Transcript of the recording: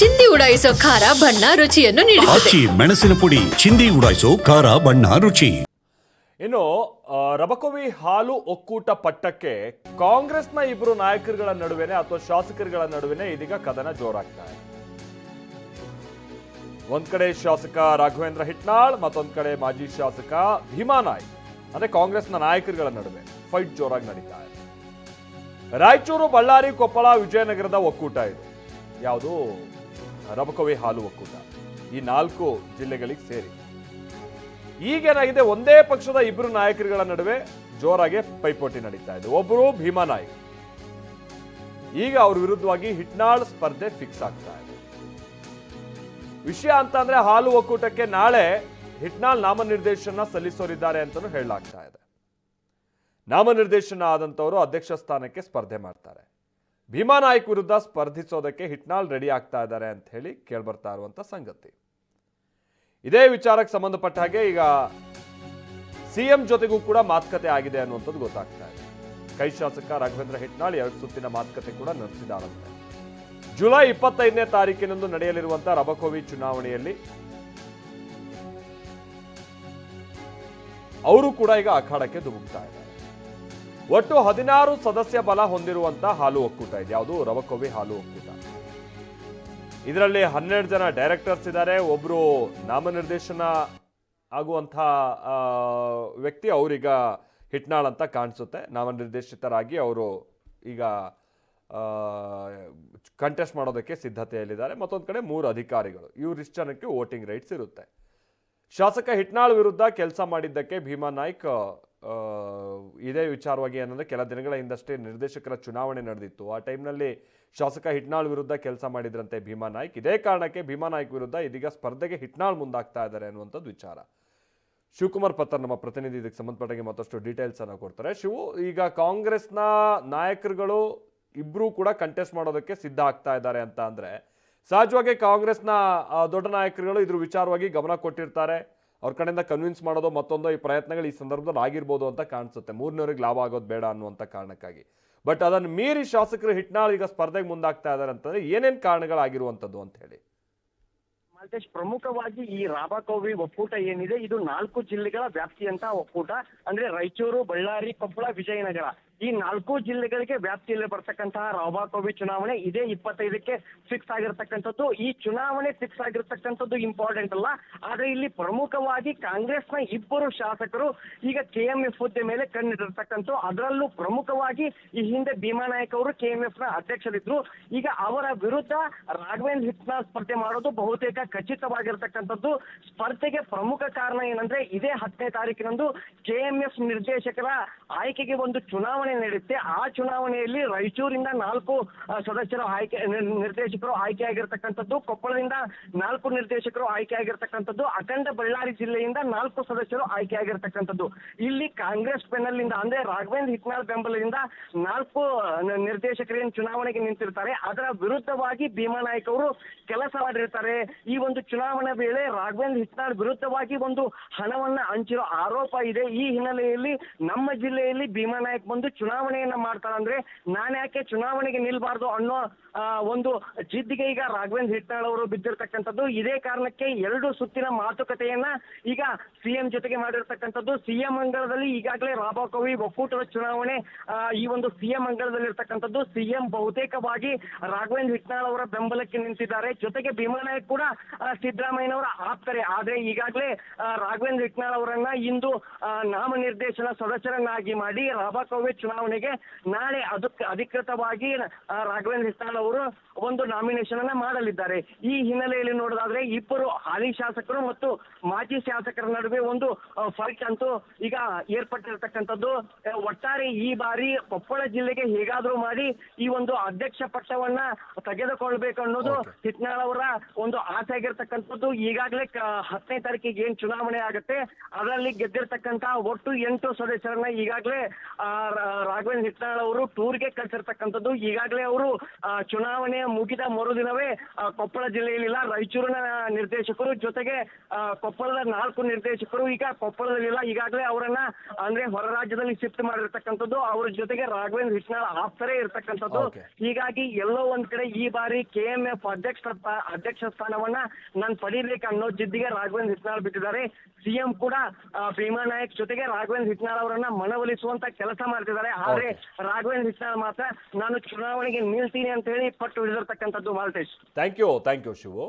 ಚಿಂದಿ ಉಡಾಯಿಸೋ ಖಾರ ಬಣ್ಣ ರುಚಿಯನ್ನು ನೀಡುತ್ತದೆ. ಆಚಿ ಮೆಣಸಿನ ಪುಡಿ ಚಿಂದಿ ಉಡಾಯಿಸೋ ಖಾರ ಬಣ್ಣ ರುಚಿ. ಇನ್ನು ಆ, ರಬಕವಿ ಹಾಲು ಒಕ್ಕೂಟ ಪಟ್ಟಕ್ಕೆ ಕಾಂಗ್ರೆಸ್ನ ಇಬ್ಬರು ನಾಯಕರುಗಳ ನಡುವೆನೆ ಅಥವಾ ಶಾಸಕರುಗಳ ನಡುವೆನೆ ಇದೀಗ ಕದನ ಜೋರಾಗ್ತಾ ಇದೆ. ಒಂದ್ ಕಡೆ ಶಾಸಕ ರಾಘವೇಂದ್ರ ಹಿಟ್ನಾಳ್ ಮತ್ತೊಂದ್ ಕಡೆ ಮಾಜಿ ಶಾಸಕ ಭೀಮಾ ನಾಯ್ಕ್. ಅಂದ್ರೆ ಕಾಂಗ್ರೆಸ್ನ ನಾಯಕರುಗಳ ನಡುವೆ ಫೈಟ್ ಜೋರಾಗಿ ನಡೀತಾ ಇದೆ. ರಾಯಚೂರು ಬಳ್ಳಾರಿ ಕೊಪ್ಪಳ ವಿಜಯನಗರದ ಒಕ್ಕೂಟ ಇದು. ಯಾವುದು ರಬಕವಿ ಹಾಲು ಒಕ್ಕೂಟ ಈ ನಾಲ್ಕು ಜಿಲ್ಲೆಗಳಿಗೆ ಸೇರಿ. ಈಗೇನಾಗಿದೆ, ಒಂದೇ ಪಕ್ಷದ ಇಬ್ಬರು ನಾಯಕರುಗಳ ನಡುವೆ ಜೋರಾಗಿ ಪೈಪೋಟಿ ನಡೀತಾ ಇದೆ. ಒಬ್ಬರು ಭೀಮಾ ನಾಯಕ್. ಈಗ ಅವ್ರ ವಿರುದ್ಧವಾಗಿ ಹಿಟ್ನಾಳ್ ಸ್ಪರ್ಧೆ ಫಿಕ್ಸ್ ಆಗ್ತಾ ಇದೆ. ವಿಷಯ ಅಂತ ಅಂದ್ರೆ ಹಾಲು ಒಕ್ಕೂಟಕ್ಕೆ ನಾಳೆ ಹಿಟ್ನಾಳ್ ನಾಮನಿರ್ದೇಶನ ಸಲ್ಲಿಸೋರಿದ್ದಾರೆ ಅಂತಲೂ ಹೇಳಲಾಗ್ತಾ ಇದೆ. ನಾಮನಿರ್ದೇಶನ ಆದಂತವರು ಅಧ್ಯಕ್ಷ ಸ್ಥಾನಕ್ಕೆ ಸ್ಪರ್ಧೆ ಮಾಡ್ತಾರೆ. ಭೀಮಾ ನಾಯ್ಕ್ ವಿರುದ್ಧ ಸ್ಪರ್ಧಿಸೋದಕ್ಕೆ ಹಿಟ್ನಾಳ್ ರೆಡಿ ಆಗ್ತಾ ಇದ್ದಾರೆ ಅಂತ ಹೇಳಿ ಕೇಳ್ಬರ್ತಾ ಇರುವಂಥ ಸಂಗತಿ. ಇದೇ ವಿಚಾರಕ್ಕೆ ಸಂಬಂಧಪಟ್ಟ ಹಾಗೆ ಈಗ ಸಿಎಂ ಜೊತೆಗೂ ಕೂಡ ಮಾತುಕತೆ ಆಗಿದೆ ಅನ್ನುವಂಥದ್ದು ಗೊತ್ತಾಗ್ತಾ ಇದೆ. ಕೈ ಶಾಸಕ ರಾಘವೇಂದ್ರ ಹಿಟ್ನಾಳ್ ಎರಡು ಸುತ್ತಿನ ಮಾತುಕತೆ ಕೂಡ ನಡೆಸಿದಾರಂತೆ. ಜುಲೈ ಇಪ್ಪತ್ತೈದನೇ ತಾರೀಕಿನಂದು ನಡೆಯಲಿರುವಂತಹ ರಬಕೋವಿ ಚುನಾವಣೆಯಲ್ಲಿ ಅವರು ಕೂಡ ಈಗ ಅಖಾಡಕ್ಕೆ ಧುಮುಕ್ತಾ ಇದ್ದಾರೆ. ಒಟ್ಟು ಹದಿನಾರು ಸದಸ್ಯ ಬಲ ಹೊಂದಿರುವಂತ ಹಾಲು ಒಕ್ಕೂಟ ಇದೆ. ಯಾವುದು? ರಬಕೋವಿ ಹಾಲು ಒಕ್ಕೂಟ. ಇದರಲ್ಲಿ ಹನ್ನೆರಡು ಜನ ಡೈರೆಕ್ಟರ್ಸ್ ಇದ್ದಾರೆ. ಒಬ್ರು ನಾಮನಿರ್ದೇಶನ ಆಗುವಂಥ ವ್ಯಕ್ತಿ ಅವರೀಗ ಹಿಟ್ನಾಳ್ ಅಂತ ಕಾಣಿಸುತ್ತೆ. ನಾಮನಿರ್ದೇಶಿತರಾಗಿ ಅವರು ಈಗ ಕಂಟೆಸ್ಟ್ ಮಾಡೋದಕ್ಕೆ ಸಿದ್ಧತೆಯಲ್ಲಿದ್ದಾರೆ. ಮತ್ತೊಂದು ಕಡೆ ಮೂರು ಅಧಿಕಾರಿಗಳು. ಇವರಿಷ್ಟು ಜನಕ್ಕೆ ವೋಟಿಂಗ್ ರೈಟ್ಸ್ ಇರುತ್ತೆ. ಶಾಸಕ ಹಿಟ್ನಾಳ್ ವಿರುದ್ಧ ಕೆಲಸ ಮಾಡಿದ್ದಕ್ಕೆ ಭೀಮಾ ನಾಯ್ಕ್ ಇದೇ ವಿಚಾರವಾಗಿ ಏನಂದರೆ ಕೆಲ ದಿನಗಳ ಹಿಂದಷ್ಟೇ ನಿರ್ದೇಶಕರ ಚುನಾವಣೆ ನಡೆದಿತ್ತು. ಆ ಟೈಮ್ನಲ್ಲಿ ಶಾಸಕ ಹಿಟ್ನಾಳ್ ವಿರುದ್ಧ ಕೆಲಸ ಮಾಡಿದ್ರಂತೆ ಭೀಮಾ ನಾಯ್ಕ್. ಇದೇ ಕಾರಣಕ್ಕೆ ಭೀಮಾ ನಾಯ್ಕ್ ವಿರುದ್ಧ ಇದೀಗ ಸ್ಪರ್ಧೆಗೆ ಹಿಟ್ನಾಳ್ ಮುಂದಾಗ್ತಾ ಇದ್ದಾರೆ ಅನ್ನುವಂಥದ್ದು ವಿಚಾರ. ಶಿವಕುಮಾರ್ ಪತ್ರ ನಮ್ಮ ಪ್ರತಿನಿಧಿ, ಇದಕ್ಕೆ ಸಂಬಂಧಪಟ್ಟಂಗೆ ಮತ್ತಷ್ಟು ಡೀಟೇಲ್ಸ್ ಅನ್ನು ಕೊಡ್ತಾರೆ. ಶಿವು, ಈಗ ಕಾಂಗ್ರೆಸ್ನ ನಾಯಕರುಗಳು ಇಬ್ಬರೂ ಕೂಡ ಕಂಟೆಸ್ಟ್ ಮಾಡೋದಕ್ಕೆ ಸಿದ್ಧ ಆಗ್ತಾ ಇದ್ದಾರೆ ಅಂತ ಅಂದ್ರೆ ಸಹಜವಾಗಿ ಕಾಂಗ್ರೆಸ್ನ ದೊಡ್ಡ ನಾಯಕರುಗಳು ಇದ್ರ ವಿಚಾರವಾಗಿ ಗಮನ ಕೊಟ್ಟಿರ್ತಾರೆ. ಅವ್ರ ಕಡೆಯಿಂದ ಕನ್ವಿನ್ಸ್ ಮಾಡೋದು ಮತ್ತೊಂದು, ಈ ಪ್ರಯತ್ನಗಳು ಈ ಸಂದರ್ಭದಲ್ಲಿ ಆಗಿರ್ಬೋದು ಅಂತ ಕಾಣಿಸುತ್ತೆ. ಮೂರನೇವ್ರಿಗೆ ಲಾಭ ಆಗೋದು ಬೇಡ ಅನ್ನುವಂಥ ಕಾರಣಕ್ಕಾಗಿ. ಬಟ್ ಅದನ್ನು ಮೀರಿ ಶಾಸಕರು ಹಿಟ್ನಾಳ್ ಈಗ ಸ್ಪರ್ಧೆಗೆ ಮುಂದಾಗ್ತಾ ಇದ್ದಾರೆ ಅಂತಂದ್ರೆ ಏನೇನು ಕಾರಣಗಳಾಗಿರುವಂಥದ್ದು ಅಂತ ಹೇಳಿ. ಮಾಲ್ತೇಶ್, ಪ್ರಮುಖವಾಗಿ ಈ ರಾಬಾಕೋವಿ ಒಕ್ಕೂಟ ಏನಿದೆ, ಇದು ನಾಲ್ಕು ಜಿಲ್ಲೆಗಳ ವ್ಯಾಪ್ತಿಯಂತ ಒಕ್ಕೂಟ. ಅಂದ್ರೆ ರಾಯಚೂರು, ಬಳ್ಳಾರಿ, ಕೊಪ್ಪಳ, ವಿಜಯನಗರ. ಈ ನಾಲ್ಕು ಜಿಲ್ಲೆಗಳಿಗೆ ವ್ಯಾಪ್ತಿಯಲ್ಲಿ ಬರ್ತಕ್ಕಂತಹ ರಾಬಾಕೋವಿ ಚುನಾವಣೆ ಇದೇ ಇಪ್ಪತ್ತೈದಕ್ಕೆ ಫಿಕ್ಸ್ ಆಗಿರ್ತಕ್ಕಂಥದ್ದು. ಈ ಚುನಾವಣೆ ಫಿಕ್ಸ್ ಆಗಿರ್ತಕ್ಕಂಥದ್ದು ಇಂಪಾರ್ಟೆಂಟ್ ಅಲ್ಲ. ಆದ್ರೆ ಇಲ್ಲಿ ಪ್ರಮುಖವಾಗಿ ಕಾಂಗ್ರೆಸ್ನ ಇಬ್ಬರು ಶಾಸಕರು ಈಗ ಕೆಎಂಎಫ್ ಹುದ್ದೆ ಮೇಲೆ ಕಣ್ಣಿಡಿರ್ತಕ್ಕಂಥ ಅದರಲ್ಲೂ ಪ್ರಮುಖವಾಗಿ ಈ ಹಿಂದೆ ಭೀಮಾ ನಾಯಕ್ ಅವರು ಕೆಎಂಎಫ್ನ ಅಧ್ಯಕ್ಷರಿದ್ರು. ಈಗ ಅವರ ವಿರುದ್ಧ ರಾಘವೇಂದ್ರ ಹಿಟ್ನಾಳ್ ಸ್ಪರ್ಧೆ ಮಾಡೋದು ಬಹುತೇಕ ಖಚಿತವಾಗಿರ್ತಕ್ಕಂಥದ್ದು. ಸ್ಪರ್ಧೆಗೆ ಪ್ರಮುಖ ಕಾರಣ ಏನಂದ್ರೆ ಇದೇ ಹತ್ತನೇ ತಾರೀಕಿನಂದು ಕೆಎಂಎಫ್ ನಿರ್ದೇಶಕರ ಆಯ್ಕೆಗೆ ಒಂದು ಚುನಾವಣೆ ನಡೆಯುತ್ತೆ. ಆ ಚುನಾವಣೆಯಲ್ಲಿ ರಾಯಚೂರಿಂದ ನಾಲ್ಕು ಸದಸ್ಯರು ಆಯ್ಕೆ ನಿರ್ದೇಶಕರು ಆಯ್ಕೆಯಾಗಿರ್ತಕ್ಕಂಥದ್ದು, ಕೊಪ್ಪಳದಿಂದ ನಾಲ್ಕು ನಿರ್ದೇಶಕರು ಆಯ್ಕೆಯಾಗಿರ್ತಕ್ಕಂಥದ್ದು, ಅಖಂಡ ಬಳ್ಳಾರಿ ಜಿಲ್ಲೆಯಿಂದ ನಾಲ್ಕು ಸದಸ್ಯರು ಆಯ್ಕೆಯಾಗಿರ್ತಕ್ಕಂಥದ್ದು. ಇಲ್ಲಿ ಕಾಂಗ್ರೆಸ್ ಬೆನ್ನಲ್ಲಿಂದ, ಅಂದ್ರೆ ರಾಘವೇಂದ್ರ ಹಿಟ್ನಾಳ್ ಬೆಂಬಲದಿಂದ ನಾಲ್ಕು ನಿರ್ದೇಶಕರೇನು ಚುನಾವಣೆಗೆ ನಿಂತಿರ್ತಾರೆ, ಅದರ ವಿರುದ್ಧವಾಗಿ ಭೀಮಾ ನಾಯ್ಕ್ ಅವರು ಕೆಲಸ ಮಾಡಿರ್ತಾರೆ. ಈ ಒಂದು ಚುನಾವಣೆ ವೇಳೆ ರಾಘವೇಂದ್ರ ಹಿಟ್ನಾಳ್ ವಿರುದ್ಧವಾಗಿ ಒಂದು ಹಣವನ್ನ ಹಂಚಿರೋ ಆರೋಪ ಇದೆ. ಈ ಹಿನ್ನೆಲೆಯಲ್ಲಿ ನಮ್ಮ ಜಿಲ್ಲೆಯಲ್ಲಿ ಭೀಮಾ ನಾಯ್ಕ್ ಬಂದು ಚುನಾವಣೆಯನ್ನ ಮಾಡ್ತಾರೆ ಅಂದ್ರೆ ನಾನು ಯಾಕೆ ಚುನಾವಣೆಗೆ ನಿಲ್ಬಾರ್ದು ಅನ್ನೋ ಒಂದು ಜಿದ್ದಿಗೆ ಈಗ ರಾಘವೇಂದ್ರ ಹಿಟ್ನಾಳ್ ಅವರು ಬಿದ್ದಿರ್ತಕ್ಕಂಥದ್ದು. ಇದೇ ಕಾರಣಕ್ಕೆ ಎರಡು ಸುತ್ತಿನ ಮಾತುಕತೆಯನ್ನ ಈಗ ಸಿಎಂ ಜೊತೆಗೆ ಮಾಡಿರ್ತಕ್ಕಂಥದ್ದು. ಸಿಎಂ ಅಂಗಳದಲ್ಲಿ ಈಗಾಗಲೇ ರಾಬಾಕೋವಿ ಒಕ್ಕೂಟದ ಚುನಾವಣೆ ಈ ಒಂದು ಸಿಎಂ ಅಂಗಳದಲ್ಲಿ ಇರ್ತಕ್ಕಂಥದ್ದು ಸಿಎಂ ಬಹುತೇಕವಾಗಿ ರಾಘವೇಂದ್ರ ಹಿಟ್ನಾಳ್ ಅವರ ಬೆಂಬಲಕ್ಕೆ ನಿಂತಿದ್ದಾರೆ. ಜೊತೆಗೆ ಭೀಮಾ ನಾಯಕ್ ಕೂಡ ಸಿದ್ದರಾಮಯ್ಯನವರ ಆಪ್ತರೆ. ಆದ್ರೆ ಈಗಾಗಲೇ ರಾಘವೇಂದ್ರ ಹಿಟ್ನಾಳ್ ಅವರನ್ನ ಇಂದು ನಾಮ ನಾಮನಿರ್ದೇಶನ ಸದಸ್ಯರನ್ನಾಗಿ ಮಾಡಿ ರಾಬಾಕೋವಿ ಚುನಾವಣೆಗೆ ನಾಳೆ ಅದಕ್ಕೆ ಅಧಿಕೃತವಾಗಿ ರಾಘವೇಂದ್ರ ಹಿಸ್ತಾಳ್ ಅವರು ಒಂದು ನಾಮಿನೇಷನ್ ಅನ್ನ ಮಾಡಲಿದ್ದಾರೆ. ಈ ಹಿನ್ನೆಲೆಯಲ್ಲಿ ನೋಡೋದಾದ್ರೆ ಇಬ್ಬರು ಹಾಲಿ ಶಾಸಕರು ಮತ್ತು ಮಾಜಿ ಶಾಸಕರ ನಡುವೆ ಒಂದು ಫೈಟ್ ಅಂತೂ ಈಗ ಏರ್ಪಟ್ಟಿರತಕ್ಕಂಥದ್ದು. ಒಟ್ಟಾರೆ ಈ ಬಾರಿ ಕೊಪ್ಪಳ ಜಿಲ್ಲೆಗೆ ಹೇಗಾದ್ರೂ ಮಾಡಿ ಈ ಒಂದು ಅಧ್ಯಕ್ಷ ಪಟ್ಟವನ್ನ ತೆಗೆದುಕೊಳ್ಬೇಕು ಅನ್ನೋದು ಹಿಟ್ನಾಳ್ ಅವರ ಒಂದು ಆಸೆ ಆಗಿರ್ತಕ್ಕಂಥದ್ದು. ಈಗಾಗಲೇ ಹತ್ತನೇ ತಾರೀಕಿಗೆ ಏನ್ ಚುನಾವಣೆ ಆಗುತ್ತೆ ಅದರಲ್ಲಿ ಗೆದ್ದಿರ್ತಕ್ಕಂತ ಒಟ್ಟು ಎಂಟು ಸದಸ್ಯರನ್ನ ಈಗಾಗಲೇ ರಾಘವೇಂದ್ರ ಹಿಟ್ನಾಳ್ ಅವರು ಟೂರ್ಗೆ ಕಳಿಸಿರ್ತಕ್ಕಂಥದ್ದು. ಈಗಾಗಲೇ ಅವರು ಚುನಾವಣೆ ಮುಗಿದ ಮರುದಿನವೇ ಕೊಪ್ಪಳ ಜಿಲ್ಲೆಯಲ್ಲಿಲ್ಲ. ರಾಯಚೂರಿನ ನಿರ್ದೇಶಕರು ಜೊತೆಗೆ ಕೊಪ್ಪಳದ ನಾಲ್ಕು ನಿರ್ದೇಶಕರು ಈಗ ಕೊಪ್ಪಳದಲ್ಲಿಲ್ಲ. ಈಗಾಗಲೇ ಅವರನ್ನ ಅಂದ್ರೆ ಹೊರ ರಾಜ್ಯದಲ್ಲಿ ಶಿಫ್ಟ್ ಮಾಡಿರ್ತಕ್ಕಂಥದ್ದು. ಅವ್ರ ಜೊತೆಗೆ ರಾಘವೇಂದ್ರ ಹಿಟ್ನಾಳ್ ಆಪ್ತರೇ ಇರ್ತಕ್ಕಂಥದ್ದು. ಹೀಗಾಗಿ ಎಲ್ಲೋ ಒಂದ್ ಕಡೆ ಈ ಬಾರಿ ಕೆ ಎಂ ಎಫ್ ಅಧ್ಯಕ್ಷ ಅಧ್ಯಕ್ಷ ಸ್ಥಾನವನ್ನ ನಾನು ಪಡೀಬೇಕು ಅನ್ನೋ ಜಿದ್ದಿಗೆ ರಾಘವೇಂದ್ರ ಹಿಟ್ನಾಳ್ ಬಿಟ್ಟಿದ್ದಾರೆ. ಸಿಎಂ ಕೂಡ ಭೀಮಾ ನಾಯಕ್ ಜೊತೆಗೆ ರಾಘವೇಂದ್ರ ಹಿಟ್ನಾಳ್ ಅವರನ್ನ ಮನವೊಲಿಸುವಂತ ಕೆಲಸ ಮಾಡ್ತಿದ್ದಾರೆ. ಆದ್ರೆ ರಾಘವೇಂದ್ರ ವಿಚಾರ ಮಾತ್ರ ನಾನು ಚುನಾವಣೆಗೆ ನಿಲ್ತೀನಿ ಅಂತ ಹೇಳಿ ಪಟ್ಟು ಹಿಡಿದಿರ್ತಕ್ಕಂಥದ್ದು Maltesh thank you thank you Shivu.